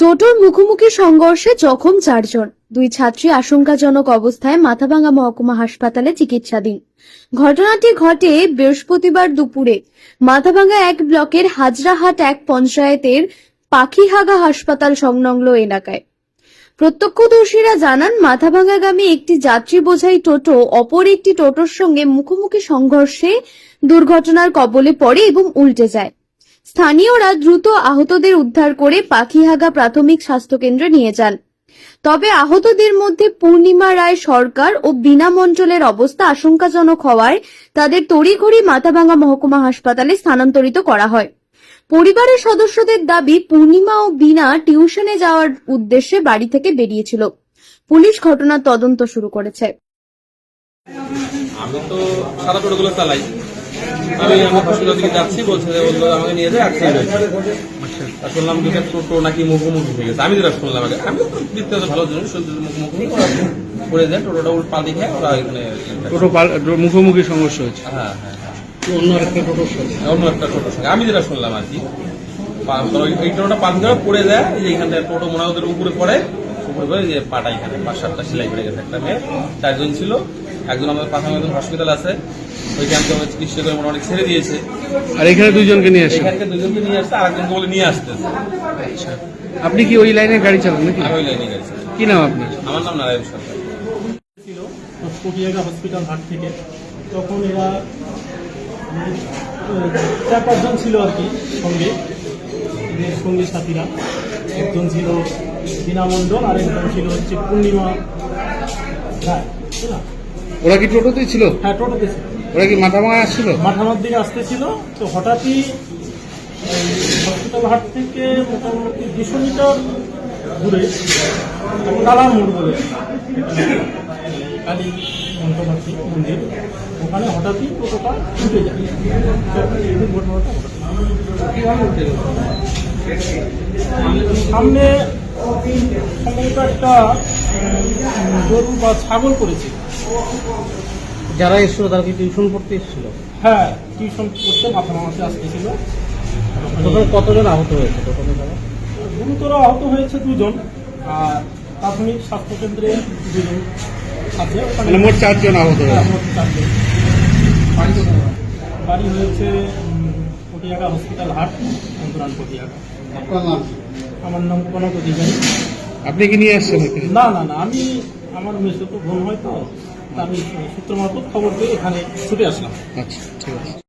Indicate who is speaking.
Speaker 1: টোটোর মুখোমুখি সংঘর্ষে জখম চারজন। দুই ছাত্রী আশঙ্কাজনক অবস্থায় মাথাভাঙ্গা মহকুমা হাসপাতালে চিকিৎসাধীন। ঘটনাটি ঘটে বৃহস্পতিবার দুপুরে। মাথাভাঙ্গা এক ব্লকের হাজরাহাট এক পঞ্চায়েতের পাখিহাগা হাসপাতাল সংলগ্ন এলাকায়। প্রত্যক্ষদর্শীরা জানান, মাথাভাঙ্গাগামী একটি যাত্রী বোঝাই টোটো অপর একটি টোটোর সঙ্গে মুখোমুখি সংঘর্ষে দুর্ঘটনার কবলে পড়ে এবং উল্টে যায়। স্থানীয়রা দ্রুত আহতদের উদ্ধার করে পাখিহাগা প্রাথমিক স্বাস্থ্যকেন্দ্রে নিয়ে যান। তবে আহতদের মধ্যে পূর্ণিমা রায় সরকার ও বিনা মণ্ডলের অবস্থা আশঙ্কাজনক হওয়ায় তাদের তড়িঘড়ি মাথাভাঙ্গা মহকুমা হাসপাতালে স্থানান্তরিত করা হয়। পরিবারের সদস্যদের দাবি, পূর্ণিমা ও বিনা টিউশনে যাওয়ার উদ্দেশ্যে বাড়ি থেকে বেরিয়েছিল। পুলিশ ঘটনার তদন্ত শুরু করেছে।
Speaker 2: তো টোটোগুলো চালাই। আমি আমার হসপিটাল থেকে যাচ্ছি বলছে যে বলল আমাকে নিয়ে যায় অ্যাক্সিডেন্ট হয়েছে তা শুনলাম দুটো টোটো নাকি মুখোমুখি হয়ে গেছে। আমি যেটা শুনলাম আগে আমি তো দেখতে তো ভালো জিনিস শুনতে মুখোমুখি পড়ে যায় টোটোটা উল্ট পা দেখে ওরা এখানে
Speaker 3: টোটো মুখোমুখি সংঘর্ষ হয়েছে।
Speaker 2: হ্যাঁ হ্যাঁ হ্যাঁ।
Speaker 3: অন্য একটা টোটোর
Speaker 2: অন্য একটা টোটোর সঙ্গে। আমি যেটা শুনলাম আর কি এই টোটোটা পাঁচ ধরে পড়ে যায় এই যে এখানটা টোটো মনে হয় ওদের উপরে পড়ে উপরে পড়ে যে পাটা এখানে পাঁচ সাতটা সেলাই পড়ে গেছে একটা মেয়ে চারজন ছিল। একজন আমাদের পাশাপাশি একজন হসপিটাল আছে। ওইখানকে আমরা চিকিৎসা করে মোটামুটি ছেড়ে দিয়েছে।
Speaker 3: আর এখানে দুইজনকে নিয়ে এসেছেন
Speaker 2: এখানকে দুজনকে নিয়ে আসতে আরেকজনকে বলে নিয়ে আসতেছে।
Speaker 3: আপনি কি ওই লাইনে গাড়ি চালান নাকি?
Speaker 2: আমি ওই লাইনে গেছি
Speaker 3: কি নাম আপনি
Speaker 2: আমার নাম নারায়ণ সরকার।
Speaker 4: ছিল পটিয়াগা হসপিটাল হাট থেকে। তখন এরা চার পাঁচজন ছিল আর কি সঙ্গে। এদের সঙ্গী সাথীরা। একজন ছিল বীণা মণ্ডল আর একজন ছিল হচ্ছে পূর্ণিমা রায়?
Speaker 3: ওরা কি টোটোতেই ছিল?
Speaker 4: হ্যাঁ টোটোতে ছিল।
Speaker 3: ওরা কি মাথা ভাঙা আসছিল?
Speaker 4: মাঠামার দিকে আসতেছিল তো হঠাৎই হসপিটাল হাট থেকে মোটামুটি দুশো মিটার দূরে কালার মোড় বলে কালী মন্দির। ওখানে হঠাৎই টোটোটা ছুটে যায়। এই সামনে সম্ভবত একটা গরু বা ছাগল করেছে
Speaker 5: যারা এসেছিল তারা কি টিউশন পড়তে এসেছিল?
Speaker 4: হ্যাঁ টিউশন করতে মাথা মামাতে আসতেছিল
Speaker 5: টোটাল কতজন আহত হয়েছে? টোটালে তারা
Speaker 4: গুরুতর আহত হয়েছে দুজন আর প্রাথমিক স্বাস্থ্যকেন্দ্রে দুজন আছে।
Speaker 3: মানে মোট চারজন আহত
Speaker 4: হ্যাঁ,
Speaker 3: হয়েছে
Speaker 4: মোট চারজন। বাড়ি হয়েছে পটিয়াগা হসপিটাল হাট অন্তরাল পটিয়াগা আমার নাম কনক অধিকারী।
Speaker 3: আপনি কি নিয়ে আসছেন
Speaker 4: না না না আমি আমার মেসে তো বোন হয় তা। আমি সূত্র মারফত খবর পেয়ে এখানে ছুটে আসলাম।
Speaker 3: আচ্ছা ঠিক আছে।